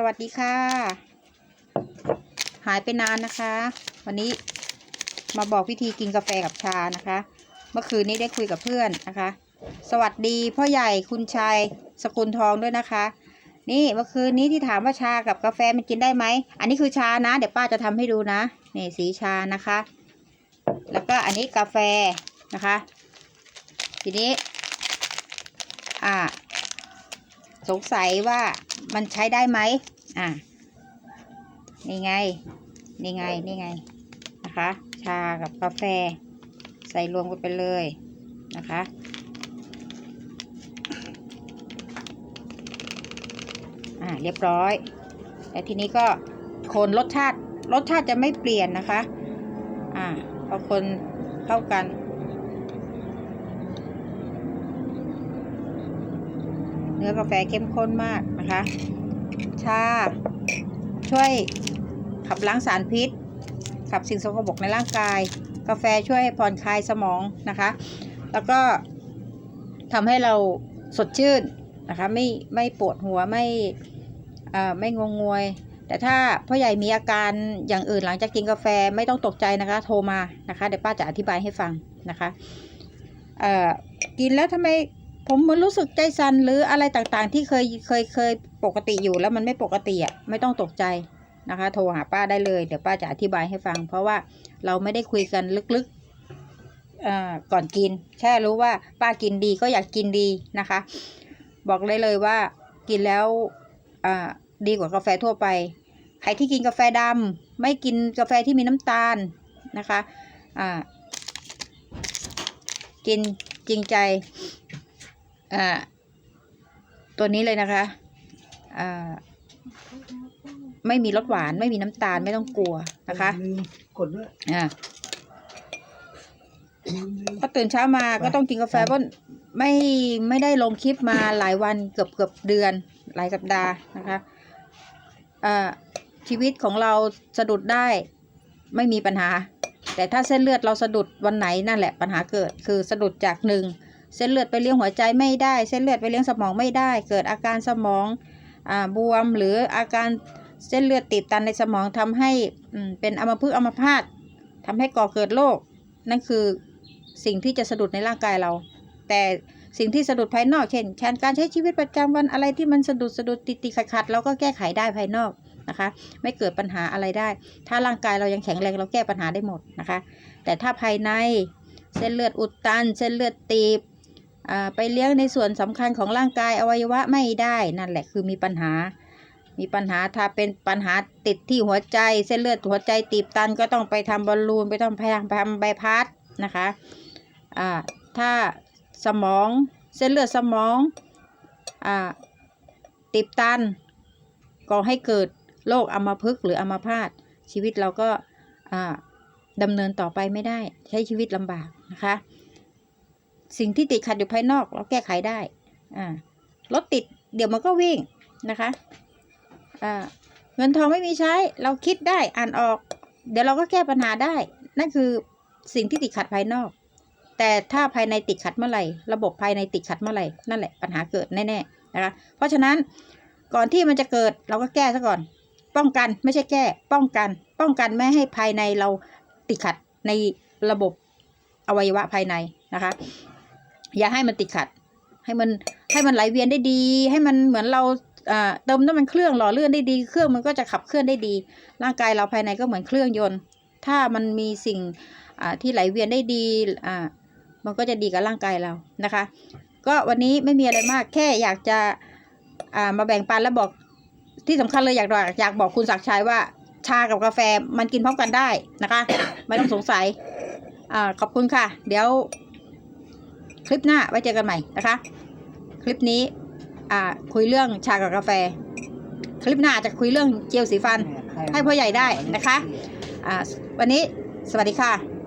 สวัสดีค่ะ หายไปนานนะคะ วันนี้มาบอกวิธีกินกาแฟกับชานะคะ เมื่อคืนนี้ได้คุยกับเพื่อนนะคะ สวัสดีพ่อใหญ่คุณชายสกุลทองด้วยนะคะ นี่เมื่อคืนนี้ที่ถามว่าชากับกาแฟมันกินได้ไหม อันนี้คือชานะ เดี๋ยวป้าจะทำให้ดูนะนี่สีชานะคะ แล้วก็อันนี้กาแฟนะคะ ทีนี้ อ่า สงสัยว่ามันใช้ได้ไหมอ่านี่ไง นี่ไง นี่ไง นะคะ ชากับกาแฟ ใส่รวมกันไปเลยนะคะ อ่า เรียบร้อย แล้วทีนี้ก็คนรสชาติ รสชาติจะไม่เปลี่ยนนะคะ อ่าพอคนเข้ากัน เนื้อกาแฟเข้มข้นมากนะคะ ชา ช่วยขับล้างสารพิษ ขับสิ่งสกปรกในร่างกาย กาแฟช่วยผ่อนคลายสมองนะคะ แล้วก็ทำให้เราสดชื่นนะคะ ไม่ไม่ปวดหัวไม่ไม่งงงวย แต่ถ้าพ่อใหญ่มีอาการอย่างอื่นหลังจากกินกาแฟไม่ต้องตกใจนะคะ โทรมานะคะเดี๋ยวป้าจะอธิบายให้ฟังนะคะกินแล้วทำไม ผมเหมือนรู้สึกใจสั่นหรืออะไรต่างๆ ที่เคยเคยเคยปกติอยู่แล้วมันไม่ปกติอะไม่ต้องตกใจนะคะ โทรหาป้าได้เลย เดี๋ยวป้าจะอธิบายให้ฟัง เพราะว่าเราไม่ได้คุยกันลึกๆอ่าก่อนกิน แค่รู้ว่าป้ากินดีก็อยากกินดีนะคะ บอกเลยเลยว่ากินแล้วอ่าดีกว่ากาแฟทั่วไป ใครที่กินกาแฟดำไม่กินกาแฟที่มีน้ำตาลนะคะอ่ากินจริงใจ ตัวนี้เลยนะคะอ่าไม่มีรสหวานไม่มีน้ำตาลไม่ต้องกลัวนะคะลืมกดด้วยอ่าลืมลืมพอตื่นเช้ามาก็ต้องกินกาแฟเพราะไม่ไม่ได้ลงคลิปมาหลายวันเกือบเกือบเดือน หลายสัปดาห์นะคะอ่าชีวิตของเราสะดุดได้ไม่มีปัญหา แต่ถ้าเส้นเลือดเราสะดุดวันไหนนั่นแหละปัญหาเกิด คือสะดุดจากหนึ่ง เส้นเลือดไปเลี้ยงหัวใจไม่ได้ เส้นเลือดไปเลี้ยงสมองไม่ได้ เกิดอาการสมองอ่าบวมหรืออาการเส้นเลือดติดตันในสมองทำให้เป็นอัมพฤกษ์อัมพาตทำให้ก่อเกิดโรคนั่นคือสิ่งที่จะสะดุดในร่างกายเรา แต่สิ่งที่สะดุดภายนอกเช่นแทนการใช้ชีวิตประจำวันอะไรที่มันสะดุดสะดุดติดติดขัดขัดเราก็แก้ไขได้ภายนอกนะคะ ไม่เกิดปัญหาอะไรได้ ถ้าร่างกายเรายังแข็งแรงเราแก้ปัญหาได้หมดนะคะ แต่ถ้าภายในเส้นเลือดอุดตัน เส้นเลือดตีบ ไปเลี้ยงในส่วนสำคัญของร่างกายอวัยวะไม่ได้นั่นแหละคือมีปัญหา มีปัญหาถ้าเป็นปัญหาติดที่หัวใจเส้นเลือดหัวใจตีบตันก็ต้องไปทำบอลลูนไปต้องพยายามทำใบพัดนะคะอ่าถ้าสมองเส้นเลือดสมองอตีบตันก่อให้เกิดโรคอัมพฤกษ์หรืออัมพาตชีวิตเราก็อ่าดำเนินต่อไปไม่ได้ ใช้ชีวิตลำบากนะคะ สิ่งที่ติดขัดอยู่ภายนอก เราแก้ไขได้อ่ารถติดเดี๋ยวมันก็วิ่งนะคะอ่าเงินทองไม่มีใช้ เราคิดได้อ่านออก เดี๋ยวเราก็แก้ปัญหาได้ นั่นคือสิ่งที่ติดขัดภายนอก แต่ถ้าภายในติดขัดเมื่อไหร่ ระบบภายในติดขัดเมื่อไหร่ นั่นแหละปัญหาเกิดแน่ๆนะคะ เพราะฉะนั้นก่อนที่มันจะเกิดเราก็แก้ซะก่อน ป้องกันไม่ใช่แก้ ป้องกัน ป้องกันไม่ให้ภายในเราติดขัดในระบบอวัยวะภายในนะคะ อย่าให้มันติดขัด ให้มันให้มันไหลเวียนได้ดี ให้มันเหมือนเราเติมน้ำมันเครื่องหล่อเลื่อนได้ดี เครื่องมันก็จะขับเคลื่อนได้ดี ร่างกายเราภายในก็เหมือนเครื่องยนต์ ถ้ามันมีสิ่งที่ไหลเวียนได้ดีมันก็จะดีกับร่างกายเรานะคะ ก็วันนี้ไม่มีอะไรมากแค่อยากจะมาแบ่งปันแล้วบอกที่สำคัญเลยอยากอยากบอกคุณศักชัยว่าชากับกาแฟมันกินพร้อมกันได้นะคะ ไม่ต้องสงสัยอขอบคุณค่ะ เดี๋ยว คลิปหน้าไว้เจอกันใหม่นะคะ คลิปนี้คุยเรื่องชากับกาแฟ คลิปหน้าจะคุยเรื่องเจลสีฟันให้พ่อใหญ่ได้นะคะวันนี้สวัสดีค่ะ